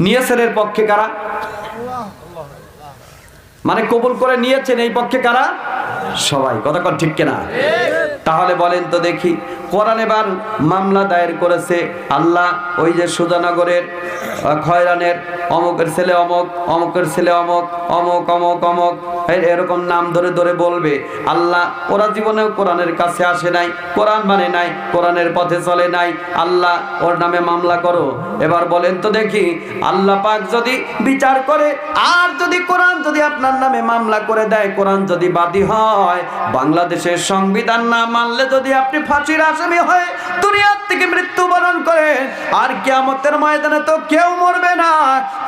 নিয়েছেন এর পক্ষে কারা? মানে কবুল করে নিয়েছেন এই পক্ষে কারা? সবাই। কথা ঠিক কেনা? তাহলে বলেন তো দেখি কোরআন এবার মামলা দায়ের করেছে। আল্লাহ ওই যে সুজানগরের খয়রানের, অমুকের ছেলে অমক, অমুকের ছেলে অমক অমক অমক অমক এরকম নাম ধরে ধরে বলবে। আল্লাহ, ওরা জীবনেও কোরআনের কাছে আসে নাই, কোরআন মানে নাই, কোরআনের পথে চলে নাই। আল্লাহ, ওর নামে মামলা করো। এবার বলেন তো দেখি, আল্লাহ পাক যদি বিচার করে, আর যদি কোরআন যদি আপনার নামে মামলা করে দেয়, কোরআন যদি বাদী হয়, বাংলাদেশের সংবিধান না মানলে যদি আপনি ফাঁসির আসামি হয়ে দুনিয়ার থেকে মৃত্যুবরণ করেন আর কিয়ামতের ময়দানে তো কেউ মরবে না।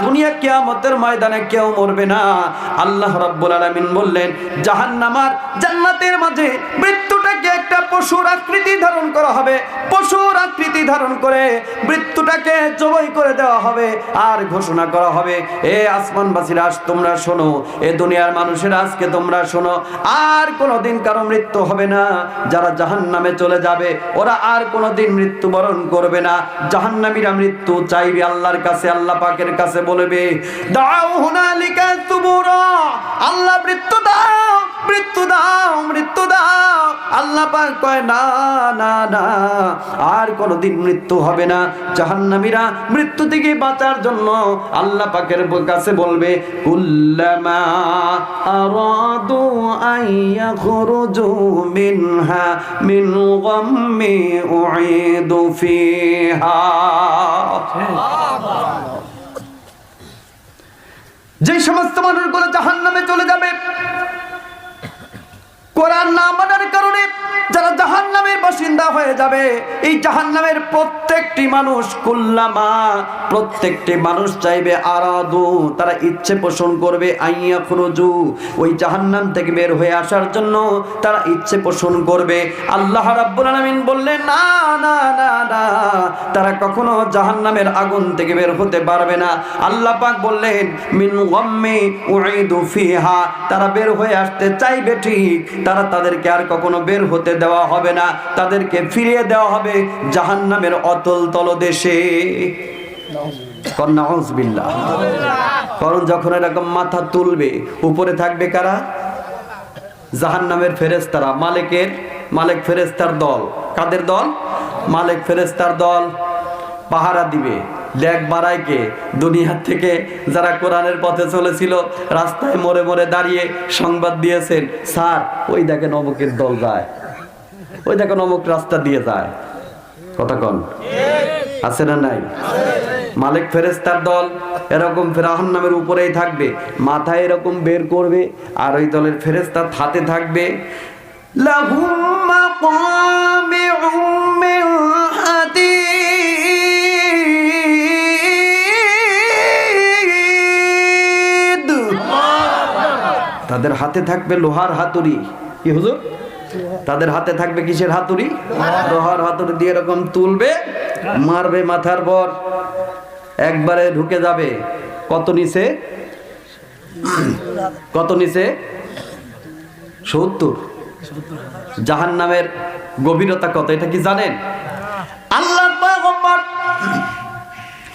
দুনিয়া কিয়ামতের ময়দানে কেউ মরবে না। আল্লাহ রাব্বুল আলামিন বললেন জাহান্নামার জান্নাতের মাঝে মৃত্যুটাকে একটা পশুর আকৃতি ধারণ করা হবে। পশুর আকৃতি ধারণ করে মৃত্যুটাকে জবাই করে দেওয়া হবে আর ঘোষণা করা হবে, এ আসমানবাসীরা, আজ তোমরা শোনো। এ দুনিয়ার মানুষের, আজকে তোমরা শোনো। আর কোনোদিন কারও মৃত্যু হবে না। যারা জাহান্নামে চলে যাবে ওরা আর কোনোদিন মৃত্যুবরণ করবে না। জাহান্নামীরা মৃত্যু চাইবে আল্লাহর কাছে, আল্লাহ পাকের কাছে বলবে, দাও হুনালিকা তুবুরা আল্লাহ মৃত্যু দাও। মৃত্যু দাও মৃত্যু দাও। আল্লাহ পাক কয় না না না আর কোনোদিন মৃত্যু হবে না। জাহান্নামীরা মৃত্যু থেকে বাঁচার জন্য আল্লাহ পাকের কাছে বলবে কুল্লামা আরাদু আইয়াখরুজু মিনহা মিন গাম্মি উঈদু ফিহা। যে সমস্ত মানুষগুলো জাহান্নামে চলে যাবে কোরআন না মানার কারণে যারা জাহান্নামের বাসিন্দা হয়ে যাবে, এই জাহান্নামের প্রত্যেকটি মানুষ কুল্লামা, প্রত্যেকটি মানুষ চাইবে আরাদু, তারা ইচ্ছে পোষণ করবে আইয়া খুরুজু ওই জাহান্নাম থেকে বের হয়ে আসার জন্য তারা ইচ্ছে পোষণ করবে। আল্লাহ রাব্বুল আলামিন বললেন, না না না না, তারা কখনো জাহান্নামের আগুন থেকে বের হতে পারবে না। আল্লাহ পাক বললেন, মিন গাম্মি উঈদু ফিহা, তারা বের হয়ে আসতে চাইবে ঠিক তারা তাদেরকে আর কখনো বের হতে দেওয়া হবে না। তাদেরকে ফিরিয়ে দেওয়া হবে জাহান্নামের অতল তলদেশে। কন্যাউজবিল্লাহ কারণ যখন এরকম মাথা তুলবে, উপরে থাকবে কারা? জাহান জাহান্নামের ফেরেস্তারা মালিকের, মালিক ফেরেস্তার দল। কাদের দল? মালিক ফেরেস্তার দল। পাহারা দিবে। লেগ বাড়াইকে দুনিয়ার থেকে যারা কোরআনের পথে চলেছিল, রাস্তায় মোড়ে মরে দাঁড়িয়ে সংবাদ দিয়েছেন, স্যার, ওই দেখেন অমুকের দল যায়। ওই দেখেন অমুক রাস্তা দিয়ে যায়। কথা কন। আছে না নাই? মালিক ফেরেস্তার দল এরকম ফেরাহন নামের উপরেই থাকবে, মাথায় এরকম বের করবে, আর ওই দলের ফেরেস্তার হাতে থাকবে। লাহুম মাকামিউ মিন হাদিদ তাদের হাতে থাকবে লোহার হাতুড়ি। কি হুজুর? তাদের হাতে থাকবে কিসের হাতুড়ি? লোহার হাতুড়ি দিয়ে এরকম তুলবে, মারবে মাথার পর একবারে ঢুকে যাবে। কত নিচে? কত নিচে? সত্তর। জাহান নামের গভীরতা কত? এটা কি জানেন? পয়গম্বর।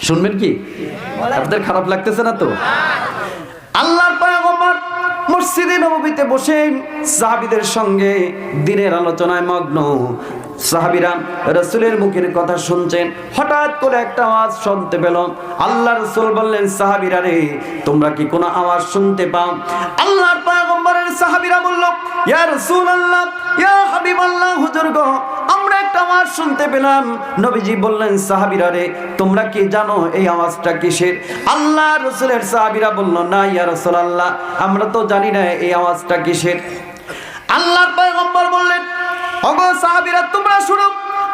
শুনবেন কি? আপনাদের খারাপ লাগতেছে না তো? পয়গম্বর মসজিদে নববীতে বসে সাহাবীদের সঙ্গে দিনের আলোচনায় মগ্ন। সাহাবিরা রসুলের মুখের কথা শুনছেন, হঠাৎ করে একটা আওয়াজ শুনতে পেল আল্লাহ রসুল বললেন, সাহাবিরা রে, তোমরা কি কোনো আওয়াজ শুনতে পাও? আল্লাহর পয়গম্বরের সাহাবিরা বলল, ইয়া রাসূলুল্লাহ, ইয়া হাবিবাল্লাহ, হুজুর গো, আমরা একটা আওয়াজ শুনতে পেলাম। নবীজি বললেন, সাহাবিরা রে, তোমরা কি জানো এই আওয়াজটা কিসের? আল্লাহ রসুলের সাহাবিরা বলল, না, ইয়া রাসূলুল্লাহ, আমরা তো জানি না এই আওয়াজটা কিসের। আল্লাহর পয়গম্বর বললেন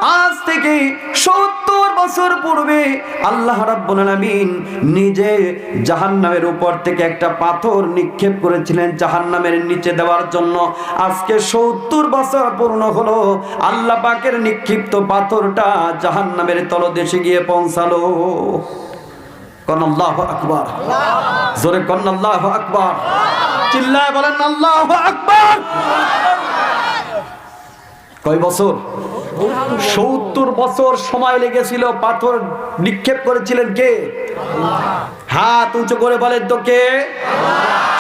আজ থেকে সত্তর বছর পূর্বে নিজে জাহান্নামের উপর থেকে একটা পাথর নিক্ষেপ করেছিলেন জাহান্নামের নিচে দেওয়ার জন্য। আজকে সত্তর বছর পূর্ণ হলো, আল্লাহ নিক্ষিপ্ত পাথরটা জাহান্নামের তলদেশে গিয়ে পৌঁছালো। কন আকবার। জোরে কন আকবার। চিল্লায় বলেন, আল্লাহ আকবার। কয় বছর? সত্তর বছর সময় লেগেছিল পাথর নিক্ষেপ করেছিলেন কে? হাত উঁচু করে বলেন তো কে?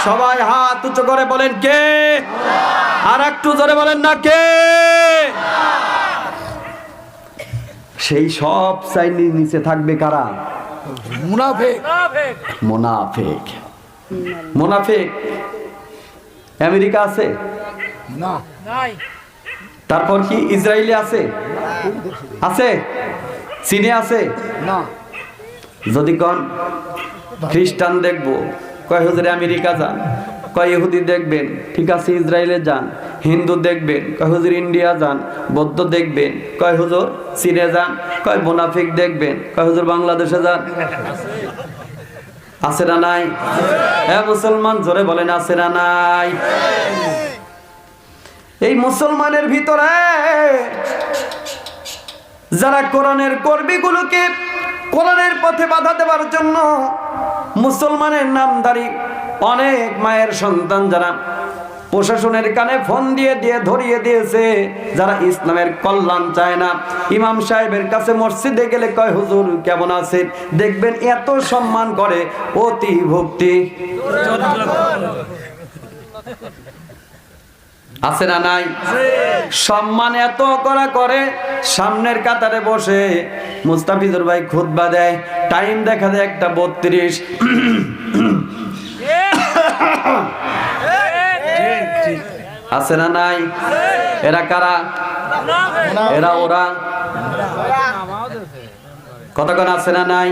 সবাই হাত উঁচু করে বলেন কে? আর একটু জোরে বলেন না কে? সেই সব চাইনির নিচে থাকবে কারা? মুনাফেক। মুনাফেক। মোনাফেক। আমেরিকা আছে? না। তারপর কি ইসরায়েলে আছে? আছে? চীনে আছে? না। যদি কন খ্রিস্টান দেখব। কয় হুজুরে আমেরিকা যান। কয় ইহুদি দেখবেন। ঠিক আছে ইসরায়েলে যান। হিন্দু দেখবেন। কয় হুজুর ইন্ডিয়া যান। বৌদ্ধ দেখবেন। কয় হুজুর চীনে যান। কয় মোনাফিক দেখবেন। কয় হুজুর বাংলাদেশে যান। আছে না নাই? হ্যাঁ মুসলমান জোরে বলেন আছে না নাই? এই মুসলমানের ভিতরে যারা কোরআনের কর্মীগুলোকে কোরআনের পথে বাধা দেওয়ার জন্য মুসলমানের নামধারী অনেক মায়ের সন্তান যারা প্রশাসনের কানে ফোন দিয়ে দিয়ে ধরিয়ে দিয়েছে, যারা ইসলামের কল্যাণ চায় না। ইমাম সাহেবের কাছে মসজিদে গেলে কয়, হুজুর, কেমন আছেন? দেখবেন এত সম্মান করে অতি ভক্তি আছে না নাই? সম্মান এত করা করে সামনের কাতারে বসে মুস্তাফিজুর ভাই খুতবা দেয়। টাইম দেখা যায় একটা বত্রিশ। আছে না নাই? এরা কারা? এরা ওরা? কতক্ষণ আছে না নাই?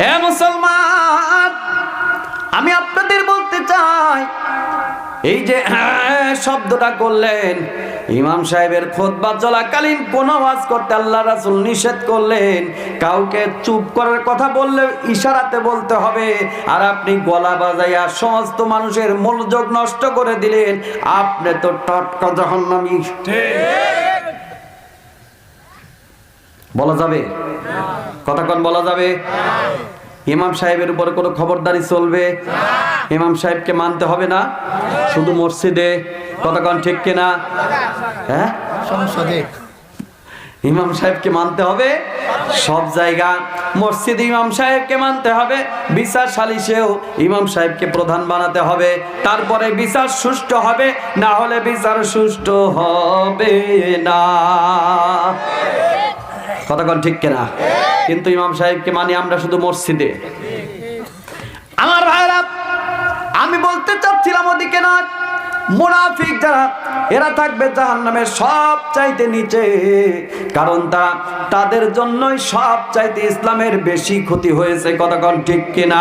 হে মুসলমান আমি আপনাদের বলতে চাই এই যে হ্যাঁ শব্দটা করলেন। ইমাম সাহেবের খোদবা চলাকালীন কোন আওয়াজ করতে আল্লাহ রাসূল নিষেধ করলেন। কাউকে চুপ করার কথা বললে ইশারাতে বলতে হবে। আর আপনি গলা বাজাইয়া সমস্ত মানুষের মনোযোগ নষ্ট করে দিলেন। আপনি তো টটকা জাহান্নামী। বলা যাবে? কতক্ষণ বলা যাবে? ইমাম সাহেবের উপরে কোনো খবরদারি চলবে? ইমাম সাহেবকে মানতে হবে না? শুধু মসজিদে? কতক্ষণ ঠিক কিনা? হ্যাঁ? সংসদে। ইমাম সাহেবকে মানতে হবে? সব জায়গা। মসজিদে ইমাম সাহেবকে মানতে হবে। বিচার সালিশেও ইমাম সাহেবকে প্রধান বানাতে হবে। তারপরে বিচার সুষ্ঠু হবে না হলে বিচার সুষ্ঠু হবে না। কতক্ষণ ঠিক কিনা? কিন্তু ইমাম সাহেবকে মানি আমরা শুধু মসজিদে। আমার ভাইরা আমি বলতে চাচ্ছিলাম ওদিকে না মুনাফিক যারা, এরা থাকবে জাহান্নামের সব চাইতে নিচে। কারণ তারা তাদের জন্যই সব চাইতে ইসলামের বেশি ক্ষতি হয়েছে। কতক্ষণ ঠিক কিনা?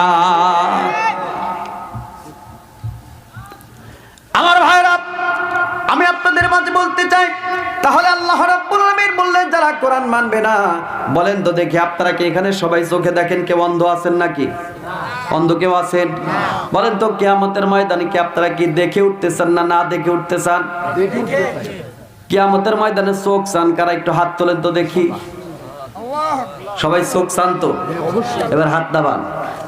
আমার ভাইরা আমি আপনাদের মাঝে বলতে চাই, তাহলে কোরআন মানবে না। বলেন তো দেখি আপনারা কি এখানে সবাই চোখে দেখেন কেউ অন্ধ আছেন নাকি? অন্ধ কেউ আছেন? বলেন তো কিয়ামতের ময়দানে কি আপনারা কি দেখে উঠতেছেন না না দেখে উঠতেছেন। কিয়ামতের ময়দানে চোখ চান কারা? একটু হাত তোলেন তো দেখি। সবাই চোখ চান তো? এবার হাত দাবান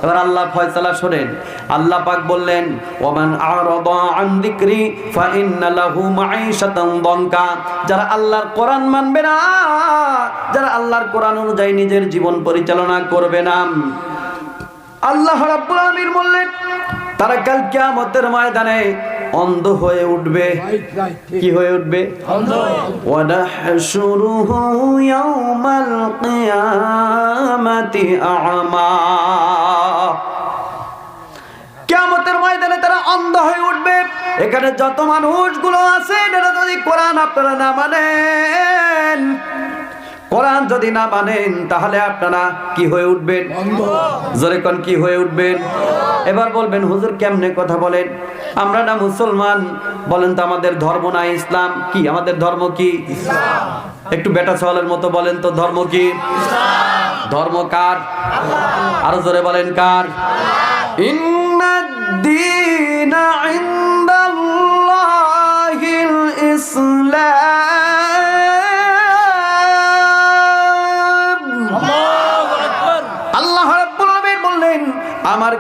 এবার আল্লাহ ফয়সালা শোনেন। আল্লাহ পাক বললেন ওমান আরাদা আন যিকরি ফা ইন্না লাহু মাঈশাতান দঙ্কা যারা আল্লাহর কোরআন মানবে না যারা আল্লাহর কোরআন অনুযায়ী নিজের জীবন পরিচালনা করবে না। আল্লাহ রাব্বুল আলামিন বললেন তারা কাল কিয়ামতের ময়দানে অন্ধ হয়ে উঠবে। কি হয়ে উঠবে? অন্ধ। কেমতের ময়দানে তারা অন্ধ হয়ে উঠবে। এখানে যত মানুষগুলো আছে এটা যদি কোরআন আপনারা না মানেন কোরআন যদি না মানেন তাহলে আপনারা কি হয়ে উঠবেন? জোরে কন কি হয়ে উঠবেন? এবার বলবেন হুজুর কেমনে কথা বলেন? আমরা না মুসলমান বলেন তো আমাদের ধর্ম না ইসলাম কি আমাদের ধর্ম কি? একটু বেটা সওয়ালের মতো বলেন তো ধর্ম কি? ধর্ম কার? আরও জোরে বলেন কার? ইন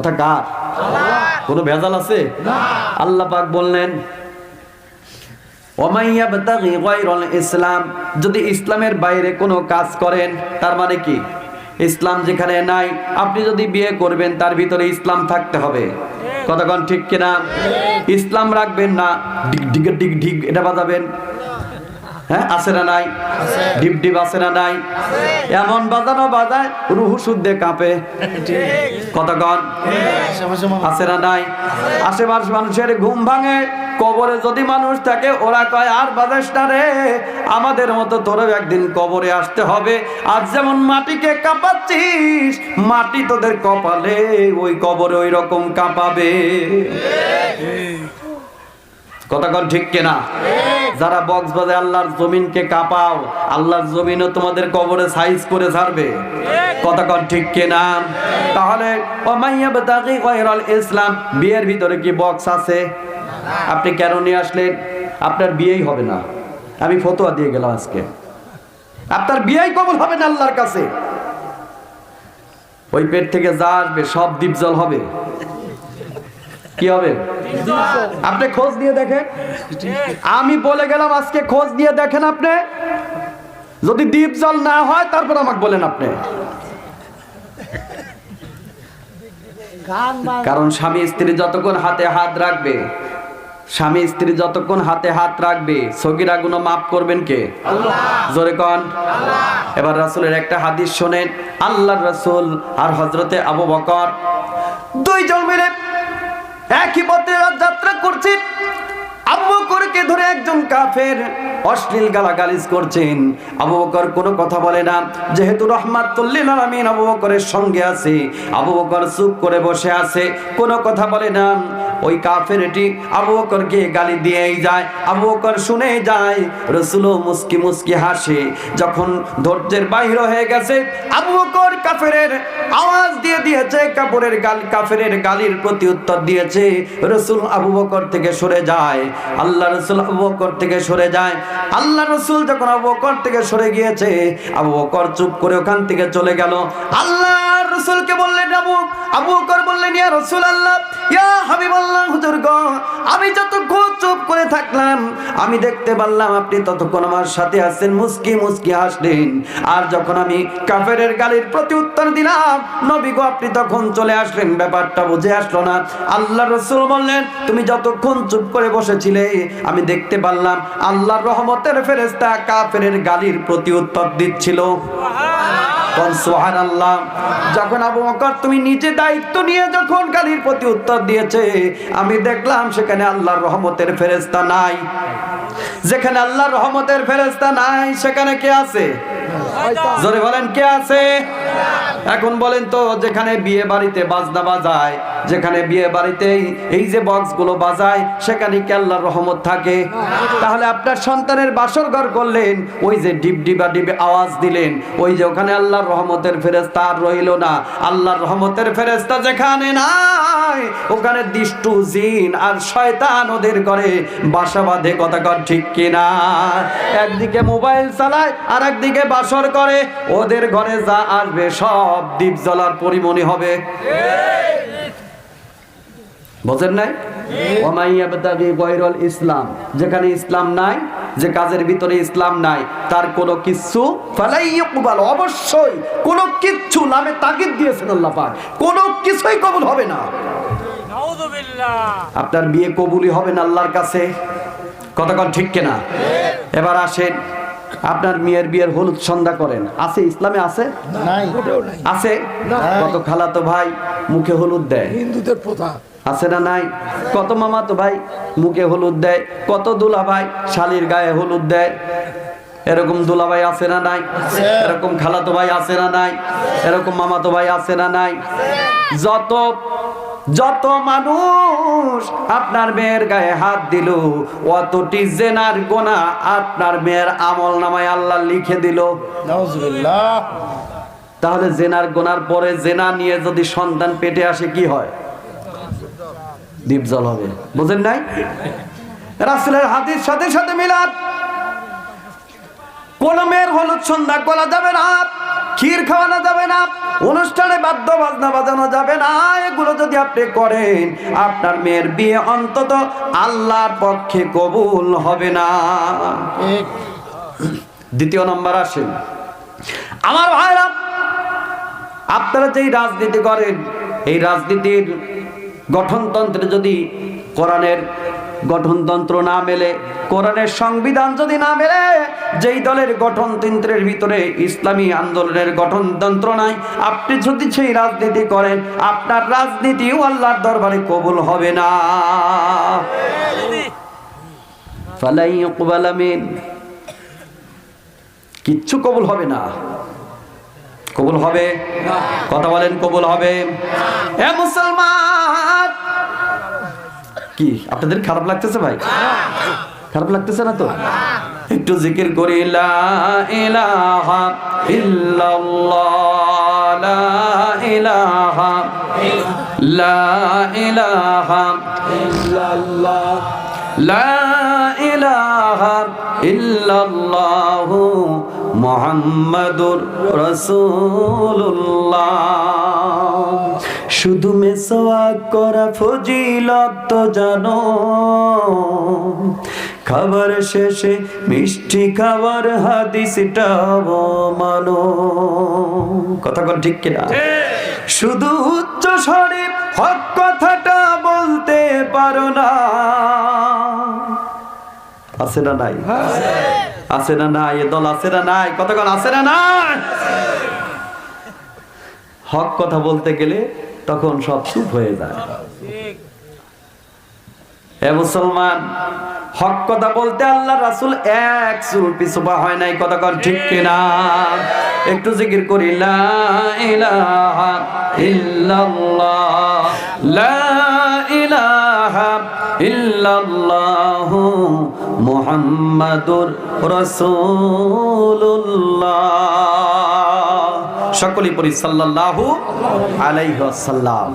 কথা কার? কোনো ভেজাল আছে? আল্লাহ পাক বললেন ইসলাম। যদি ইসলামের বাইরে কোনো কাজ করেন তার মানে কি? ইসলাম যেখানে নাই আপনি যদি বিয়ে করবেন তার ভিতরে ইসলাম থাকতে হবে। কতক্ষণ ঠিক কিনা? ইসলাম রাখবেন না ডিগ ডিগ ডিগ ডিগ এটা বাজাবেন। হ্যাঁ আছে না নাই? ডিপ ডিপ আছে না নাই? এমন বাজানো বাজায় রুহু শুদ্ধে কাঁপে। কতক্ষণ আছে না নাই? আশেপাশ মানুষের ঘুম ভাঙে। কবরে যদি মানুষ থাকে ওরা কয় আর বাজাস না রে। আমাদের মতো তোরও একদিন কবরে আসতে হবে। আজ যেমন মাটিকে কাঁপাচ্ছিস মাটি তোদের কপালে ওই কবরে ওই রকম কাঁপাবে। কতক্ষণ ঠিক কিনা? যারা বক্স বাজে আল্লাহর জমিনকে কাঁপাও আল্লাহর জমিনও তোমাদের কবরে সাইজ করে ছাড়বে। কতক্ষণ ঠিক কিনা? তাহলে ইসলাম বিয়ের ভিতরে কি বক্স আছে? আপনি কেন নিয়ে আসলেন? আপনার বিয়েই হবে না। আমি ফতোয়া দিয়ে গেলাম আজকে। আপনার বিয়েই কবুল হবে না আল্লাহর কাছে। ওই পেট থেকে যা আসবে সব দ্বীপজল হবে। কি হবে? আপনি খোঁজ দিয়ে দেখেন। আমি বলে গেলাম আজকে খোঁজ দিয়ে দেখেন আপনি। যদি দ্বীপ জল না হয় তারপর আমাকে বলেন আপনি। কারণ স্বামী স্ত্রী যতক্ষণ হাতে হাত রাখবে স্বামী স্ত্রী যতক্ষণ হাতে হাত রাখবে সগিরা গুলো মাফ করবেন কে? জোরে কন। এবার রাসূলের একটা হাদিস শোনেন আল্লাহ রাসূল আর হযরতে আবু বকর দুইজন মিলে একই পথে যাত্রা করছে। আবু ধরে কাফের অশ্লীল গালাগালিজ করছেন। কোনো কথা বলে না। যেহেতু সঙ্গে আছে, আবু বকর চুপ করে বসে আছে, কোনো কথা বলে না। ওই কাফের এটি আবু বকরকে গালি দিয়েই যায়। আবু বকর শুনে যায় রসুলও মুস্কি মুস্কি হাসে। যখন ধৈর্যের বাহির হয়ে গেছে, আবু বকর কাফেরের আওয়াজ দিয়ে দিয়েছে, কাপড়ের গাল, কাফেরের গালির প্রতি উত্তর দিয়েছে। রসুল আবু বকর থেকে সরে যায়। আল্লাহ রসুল আবু বকর থেকে সরে যায়। আল্লাহ রসুল যখন আবু বকর থেকে সরে গিয়েছে, আবু বকর চুপ করে ওখান থেকে চলে গেল। আল্লাহ রসুলকে বললেন, আবু আবু বকর বললেন, ইয়া রসুল আল্লাহ ইয়া হুজুর গো, আমি যতক্ষণ চুপ করে থাকলাম, আমি দেখতে পারলাম আপনি ততক্ষণ আমার সাথে আছেন। মুস্কি মুস্কি হাসলেন। আর যখন আমি কাফেরের গালির প্রতি উত্তর দিলাম, নবী গো, আপনি তখন চলে আসলেন। ব্যাপারটা বুঝে আসলো না। আল্লাহ রসুল বললেন, তুমি যতক্ষণ চুপ করে বসেছিলে, আমি দেখতে পারলাম আল্লাহর রহমতের ফেরেস্তা কাফেরের গালির প্রতি উত্তর দিচ্ছিল। সুবহানাল্লাহ, যখন আবু বকর তুমি নিজে দায়িত্ব নিয়ে যখন গালির প্রতি উত্তর দিয়েছে, আমি দেখলাম সেখানে আল্লাহর রহমতের ফেরেস্তা নাই। যেখানে আল্লাহর রহমতের ফেরেস্তা নাই, সেখানে কে আছে? জোরে বলেন, কে আছে? এখন বলেন তো, যেখানে বিয়ে বাড়িতে বাজনা বাজায়, যেখানে বিয়ে বাড়িতে এই- যে বক্সগুলো বাজায়, সেখানে কি আল্লাহর রহমত থাকে? তাহলে আপনার সন্তানের বাসর ঘর করলেন, ওই যে ডিপ ডিবা ডিবে আওয়াজ দিলেন, ওই যে ওখানে আল্লাহর রহমতের ফেরেস্তা আর রইল না। আল্লাহর রহমতের ফেরেস্তা যেখানে নাই ওখানে দিষ্টু জিন আর শয়তান ওদের করে বাসা বাঁধে কথা কর ঠিক কিনা? একদিকে মোবাইল চালায় আর একদিকে বাসর করে। ওদের ঘরে যা আসবে সব দ্বীপ জ্বলার পরিমণি হবে। বোঝেন নাই? ইসলাম। যেখানে ইসলাম নাই যে কাজের ভিতরে ইসলাম নাই তার কোনো কিচ্ছু অবশ্যই কোনো কিচ্ছু নামে তাগিদ দিয়েছেন আল্লাহ পাক। কোনো কিছুই কবুল হবে না। আপনার বিয়ে কবুলই হবে না আল্লাহর কাছে? কতক্ষণ ঠিক কিনা? এবার আসেন আপনার মেয়ের বিয়ের হলুদ সন্ধ্যা করেন। আছে ইসলামে আছে? আছে? কত খালাতো ভাই মুখে হলুদ দেয়? হিন্দুদের প্রথা। আছে না নাই? কত মামা তো ভাই মুখে হলুদ দেয়? কত দুলা ভাই শালির গায়ে হলুদ দেয়? এরকম দুলাভাই আছে না নাই? এরকম খালাতো ভাই আছে না নাই? এরকম মামাতো ভাই আছে না নাই? যত যত মানুষ আপনার মেয়ের গায়ে হাত দিল অতটি জেনার গোনা আপনার মেয়ের আমল নামায় আল্লাহ লিখে দিল। তাহলে জেনার গোনার পরে জেনা নিয়ে যদি সন্তান পেটে আসে কি হয়? দীপজল হবে। বুঝেন নাই? রাসুলের হাতির সাথে সাথে মিলাদ। কোন মেয়ের হলুদ সন্ধ্যা করা যাবে না। ক্ষীর খাওয়ানো যাবে না অনুষ্ঠানে বাদ্য বাজনা বাজানো যাবে না এগুলো যদি আপনি করেন আপনার মেয়ের বিয়ে অন্তত আল্লাহর পক্ষে কবুল হবে না। দ্বিতীয় নম্বর আসেন। আমার ভাইরা আপনারা যেই রাজনীতি করেন এই রাজনীতির গঠনতন্ত্রে যদি কোরআনের গঠনতন্ত্র না মেলে, কোরআনের সংবিধান যদি না মেলে, যেই দলের গঠনতন্ত্রের ভিতরে ইসলামী আন্দোলনের গঠনতন্ত্র নাই, আপনি যদি সেই রাজনীতি করেন, আপনার রাজনীতিও আল্লাহর দরবারে কবুল হবে না। ফালাই ইকবালা মিন কিচ্ছু কবুল হবে না। কবুল হবে? কথা বলেন, কবুল হবে? এ মুসলমান! কি? আপনাদের খারাপ লাগতেছে ভাই? খারাপ লাগতেছে না তো? একটু জিকির করি, লা ইলাহা লা লা লা মুহাম্মাদুর রাসূলুল্লাহ। শুধু মেসওয়াক করা ফজিলত তো জানো। খাবার শেষে মিষ্টি খাবার হাদিসটাও মানো। কথা কোন ঠিক কিনা? শুধু উচ্চ স্বরে হক কথাটা বলতে পারো না। আছে না নাই? আছে না নাই? এ দল আছে না নাই? কতক্ষণ আছে না নাই? হক কথা বলতে গেলে তখন সব চুপ হয়ে যায়। মুসলমান, হক কথা বলতে আল্লাহ রাসূল এক চুল হয় নাই, কতক্ষণ ঠিক কিনা? একটু জিকির করি, লা লা ইলাহা মুহাম্মাদুর রাসূলুল্লাহ। সকলেই পড়ি সাল্লাল্লাহু আলাইহি ওয়াসাল্লাম।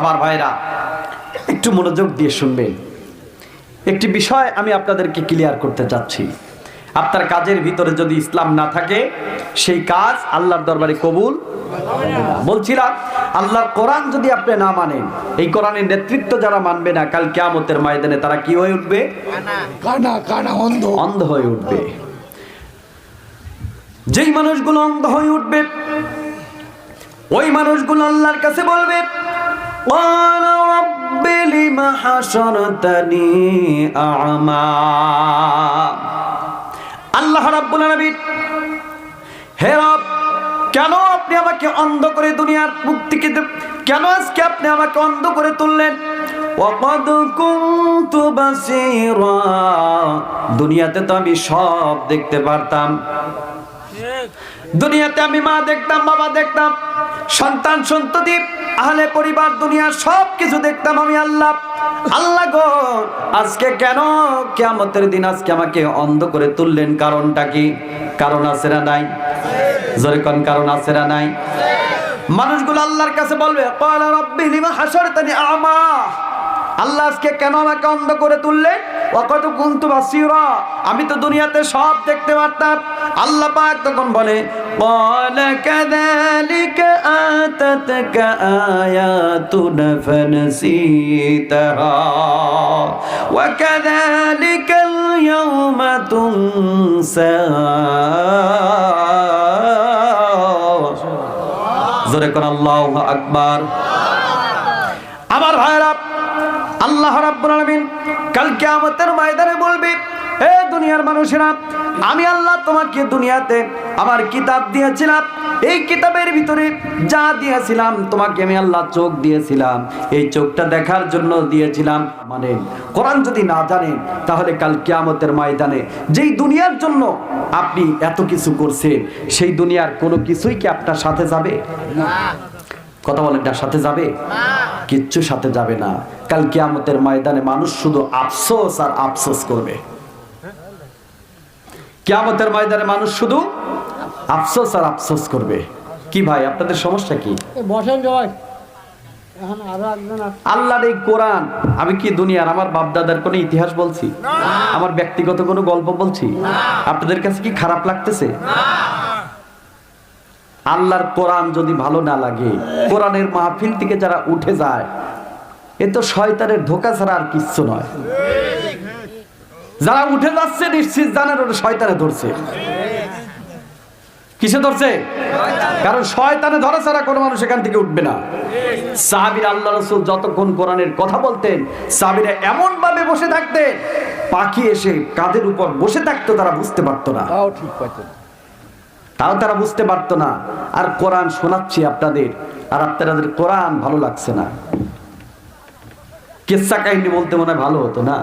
আমার ভাইরা একটু মনোযোগ দিয়ে শুনবেন। একটি বিষয় আমি আপনাদেরকে ক্লিয়ার করতে চাচ্ছি। আপনার কাজের ভিতরে যদি ইসলাম না থাকে সেই কাজ আল্লাহর দরবারে কবুল হবে না। বলছিলাম আল্লাহর কোরআন যদি আপনি না মানেন এই কোরআনের নেতৃত্ব যারা মানবে না কাল কিয়ামতের ময়দানে তারা কি হয়ে উঠবে কানা কানা অন্ধ অন্ধ হয়ে উঠবে যেই মানুষগুলো অন্ধ হয়ে উঠবে ওই মানুষগুলো আল্লাহর কাছে বলবে قال رب لم حشرتني أعمى আল্লাহ রাব্বুল আলামিন হে রব কেন আপনি আমাকে অন্ধ করে দুনিয়ার মুক্তি খেতে কেন আজকে আপনি আমাকে অন্ধ করে তুললেন وقد كنت بصيرا দুনিয়াতে তো আমি সব দেখতে পারতাম দুনিয়াতে আমি মা দেখতাম বাবা দেখতাম সন্তান সন্ততি আহলে পরিবার দুনিয়ার সব কিছু দেখতাম আমি আল্লাহ আল্লাহ গো, আজকে কেন কেয়ামতের দিন আজকে আমাকে অন্ধ করে তুললেন? কারণটা কি? কারণ আছে না নাই? জোরে কোন কারণ আছে না নাই? মানুষগুলো আল্লাহর কাছে বলবে, কয়লা রব্বি, লিমা হাসারতানি আমা? আল্লাহ আজকে কেন আমাকে অন্ধ করে তুললেন? অকত কুন্তু বাসিরা। আমি তো দুনিয়াতে সব দেখতে পারতাম। আল্লাহ পাক তখন বলে বল কাযালি آتتك آياتنا فنسيتها وكذلك اليوم تنسى জোরে কোন আল্লাহু আকবার আমার ভাইরা আল্লাহ রাব্বুল আলামিন কাল কিয়ামতের ময়দানে বলবে হে দুনিয়ার মানুষেরা আমি আল্লাহ তোমাকে দুনিয়াতে আমার কিতাব দিয়েছিলাম। এই কিতাবের ভিতরে যা দিয়েছিলাম, তোমাকে আমি আল্লাহ চোখ দিয়েছিলাম। এই চোখটা দেখার জন্য দিয়েছিলাম। মানে কোরআন যদি না জানেন তাহলে কাল কিয়ামতের ময়দানে যেই দুনিয়ার জন্য আপনি এত কিছু করছেন, সেই দুনিয়ার কোনো কিছুই কি আপনার সাথে যাবে? কথা বলেন না সাথে যাবে? কিচ্ছু সাথে যাবে না। কাল কিয়ামতের ময়দানে মানুষ শুধু আফসোস আর আফসোস করবে। কিয়ামতের ময়দানে মানুষ শুধু আফসোস আর আফসোস করবে। কি ভাই আপনাদের সমস্যা কি? বসেন আছে। আল্লাহর এই কোরআন আমি কি দুনিয়ার আমার বাপ দাদার কোনো ইতিহাস বলছি? আমার ব্যক্তিগত কোনো গল্প বলছি? আপনাদের কাছে কি খারাপ লাগতেছে? আল্লাহর কোরআন যদি ভালো না লাগে কোরআনের মাহফিল থেকে যারা উঠে যায় এ তো শয়তানের ধোকা ছাড়া আর কিচ্ছু নয়। যারা উঠে যাচ্ছে নিশ্চিত জানেন ওটা শয়তানে ধরছে। কিসে ধরছে? কারণ শয়তানে ধরা ছাড়া কোনো মানুষ এখান থেকে উঠবে না। সাহাবির আল্লাহ রসুল যতক্ষণ কোরআনের কথা বলতেন সাহাবিরা এমন ভাবে বসে থাকতেন পাখি এসে কাঁধের উপর বসে থাকতো তারা বুঝতে পারতো না। তাও ঠিক তাও তারা বুঝতে পারতো না। আর কোরআন শোনাচ্ছি আপনাদের আর আপনাদের কোরআন ভালো লাগছে না। কেসা কাহিনী বলতে মনে হয় ভালো হতো না?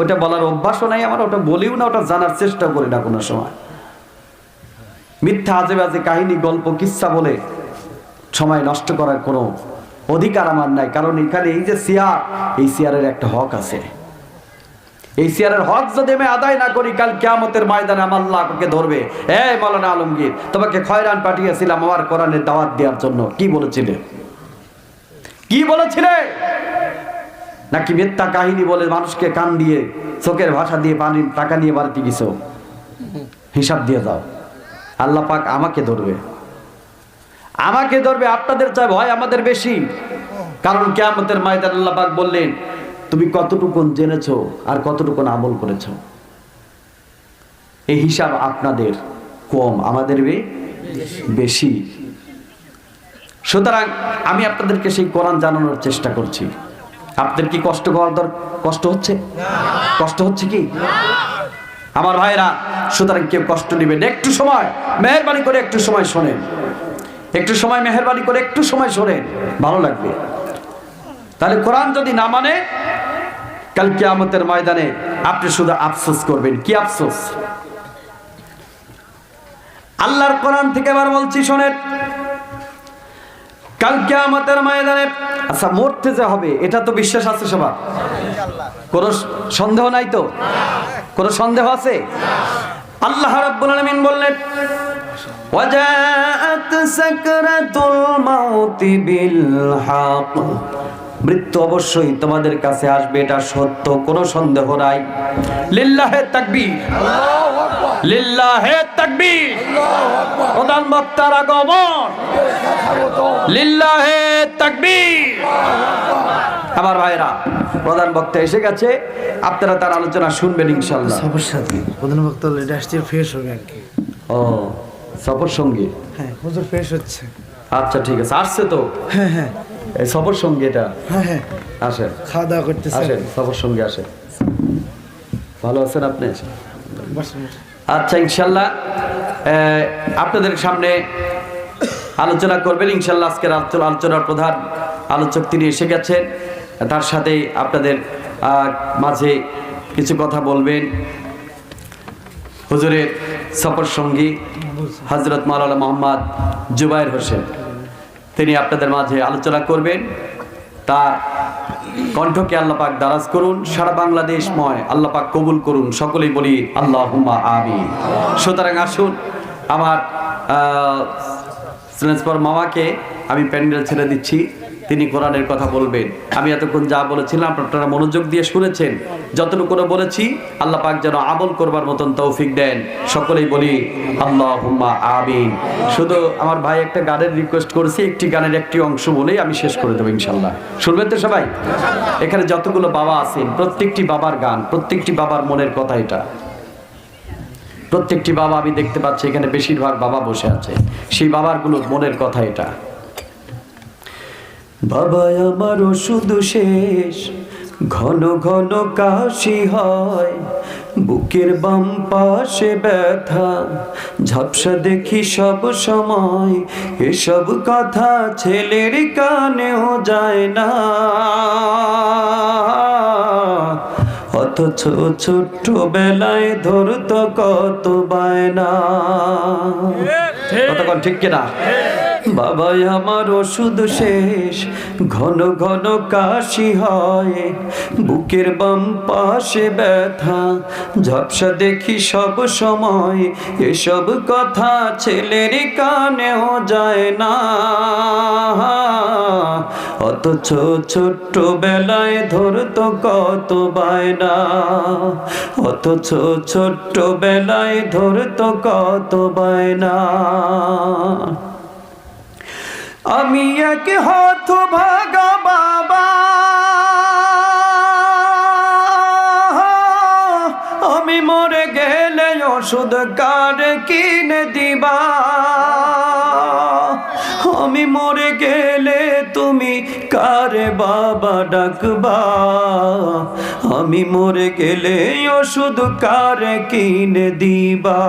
ওটা বলার অভ্যাসও নাই আমার, ওটা বলিও না, ওটা জানার চেষ্টা করি না কোনো সময়। মিথ্যা আজে বাজে কাহিনী, গল্প কিচ্ছা বলে সময় নষ্ট করার কোনো অধিকার আমার নাই। কারণ এখানে এই যে সিয়ার, এই সিয়ারের একটা হক আছে। এই সিয়ারের হক যদি আমি আদায় না করি, কাল কিয়ামতের ময়দানে আমার আমাকে ধরবে। এ মালানা আলমগীর, তোমাকে খয়রান পাঠিয়েছিলাম আমার কোরআনের দাওয়াত দেওয়ার জন্য। কি বলেছিলে? কি বলেছিলে? নাকি মিথ্যা কাহিনী বলে মানুষকে কান দিয়ে, চোখের ভাষা দিয়ে পানি, টাকা নিয়ে বাড়িতে গেছো? হিসাব দিয়ে দাও। আল্লাহ পাক আমাকে ধরবে। আমাকে ধরবে, আপনাদের চাই ভয় আমাদের বেশি। কারণ কেয়ামতের ময়দান আল্লাহ পাক বললেন, তুমি কতটুকুন জেনেছো আর কতটুকুন আমল করেছ? এই হিসাব আপনাদের কম, আমাদের বেশি। সুতরাং আমি আপনাদেরকে সেই কোরআন জানানোর চেষ্টা করছি। আপনাদের কি কষ্ট করার দর কষ্ট হচ্ছে? কষ্ট হচ্ছে কি? আমার ভাইরা সুতরাং কেউ কষ্ট নেবেন একটু সময়, মেহরবানি করে একটু সময় শোনেন। একটু সময়, মেহরবানি করে একটু সময় শোনেন। ভালো লাগবে। তাহলে কোরআন যদি না মানে কাল কিয়ামতের ময়দানে আপনি শুধু আফসোস করবেন। কি আফসোস? আল্লাহর কোরআন থেকে এবার বলছি, শোনেন। কাল কিয়ামতের ময়দানে আচ্ছা মরতে যে হবে, এটা তো বিশ্বাস আছে সবার? কোনো সন্দেহ নাই তো? কোনো সন্দেহ আছে? আল্লাহ রাব্বুল আলামিন বললেন, ওয়াজাআত সাকরাতুল মাউতি বিল হক মৃত্যু অবশ্যই তোমাদের কাছে আসবে, এটা সত্য, কোনো সন্দেহ নাই। লিল্লাহে তাকবীর। লিল্লাহে তাকবীর। প্রধান বক্তার আগমন। লিল্লাহে তাকবীর। আমার ভাইরা প্রধান বক্তা এসে গেছে। আপনারা তার আলোচনা শুনবেন ইনশাল্লাহ। সবার সাথে প্রধান বক্তা এটা আসছে ফ্রেশ হবে আর কি। ও সফর সঙ্গী? হ্যাঁ হুজুর ফ্রেশ হচ্ছে। আচ্ছা ঠিক আছে। আসছে তো? হ্যাঁ হ্যাঁ। এই সফর সঙ্গী এটা? হ্যাঁ হ্যাঁ। আসেন। খাওয়া দাওয়া করতেছে। আসেন সফর সঙ্গী আসেন। ভালো আছেন আপনি? বসুন। আচ্ছা ইনশাল্লাহ আপনাদের সামনে আলোচনা করবেন। ইনশাল্লাহ আজকের আলোচনা- আলোচনার প্রধান আলোচক তিনি এসে গেছেন। তার সাথে আপনাদের মাঝে কিছু কথা বলবেন। হুজুরের সফর সঙ্গী হজরত মাওলানা মোহাম্মদ জুবাইর হোসেন, তিনি আপনাদের মাঝে আলোচনা করবেন। তার কণ্ঠকে আল্লাপাক দারাজ করুন, সারা বাংলাদেশময় আল্লাপাক কবুল করুন। সকলেই বলি আল্লাহ আমি সুতরাং আসুন, আমার মামাকে আমি প্যান্ডেল ছেড়ে দিচ্ছি। তিনি কোরআনের কথা বলবেন। আমি এতক্ষণ যা বলেছিলাম, আপনারা মনোযোগ দিয়ে শুনেছেন। যতটুকু করে বলেছি, আল্লাহ পাক যেন আমল করবার মতন তৌফিক দেন। সকলেই বলি আল্লাহ আমিন। শুধু আমার ভাই একটা গানের রিকোয়েস্ট করেছে, একটি গানের একটি অংশ বলেই আমি শেষ করে দেবো ইনশাল্লাহ শুনবেন তো সবাই? এখানে যতগুলো বাবা আছেন, প্রত্যেকটি বাবার গান, প্রত্যেকটি বাবার মনের কথা এটা। প্রত্যেকটি বাবা আমি দেখতে পাচ্ছি, এখানে বেশিরভাগ বাবা বসে আছে। সেই বাবারগুলোর মনের কথা এটা। বাবা আমারও শুধু শেষ। ঘন ঘন কাশি হয়। বুকের বাম পাশে ব্যথা। ঝাপসা দেখি সব সময়। এসব কথা ছেলের কানেও যায় না। অথচ ছোট্ট বেলায় ধরত কত বায়না। কতক্ষণ ঠিক কিনা? বাবাই আমার ওষুধ শেষ, ঘন ঘন কাশি হয়। বুকের বাম পাশে ব্যথা, ঝাপসা দেখি সব সময়। এসব কথা ছেলের কানেও যায় না। অথচ ছোট্ট বেলায় ধরতো কত বায়না। অথচ ছোট্ট বেলায় ধরতো কত বায়না। আমি এক হত ভাগা বাবা। আমি মরে গেলে ওষুধ কার কিনে দিবা? আমি মরে গেলে তুমি কারে বাবা ডাকবা? আমি মরে গেলে ওষুধ কারে কিনে দিবা?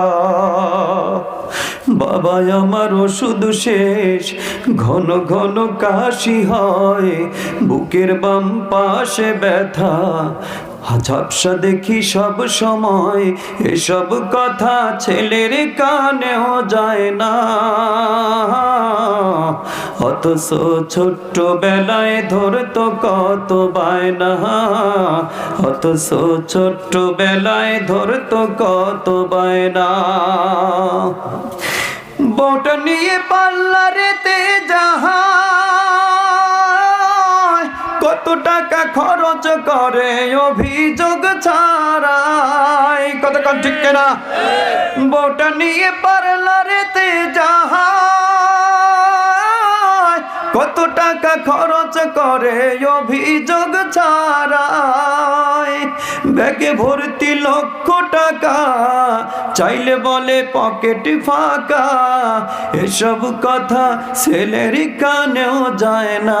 বাবা আমার ওষুধ শেষ। ঘন ঘন কাশি হয়, বুকের বাম পাশে ব্যথা। ঝাপসা দেখি সব সময়, এসব কথা ছেলের কানেও যায় না। অথচ ছোট্ট বেলায় ধরতো কত বায়না। অথচ ছোট্ট বেলায় ধরতো কত বায়না। বউটা নিয়ে পাল্লারেতে যাহা কত টাকা খরচ করে অভিযোগ ছাড়াই। কত কম ঠিক না বউটা নিয়ে পার্লারেতে যাহা কত টাকা খরচ করে অভিযোগ ছাড়াই। ব্যাগে ভর্তি লক্ষ টাকা চাইলে বলে পকেট ফাঁকা। এসব কথা ছেলের কানেও যায় না।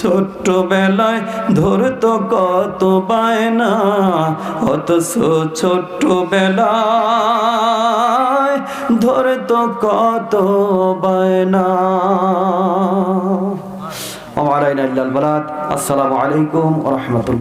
ছোট্ট বেলায় ধরত কত বায়না, অথচ ছোট্ট বেলায় ধরত কত বায়না। আমার আইন আসসালামু আলাইকুম রহমতুল্লাহ।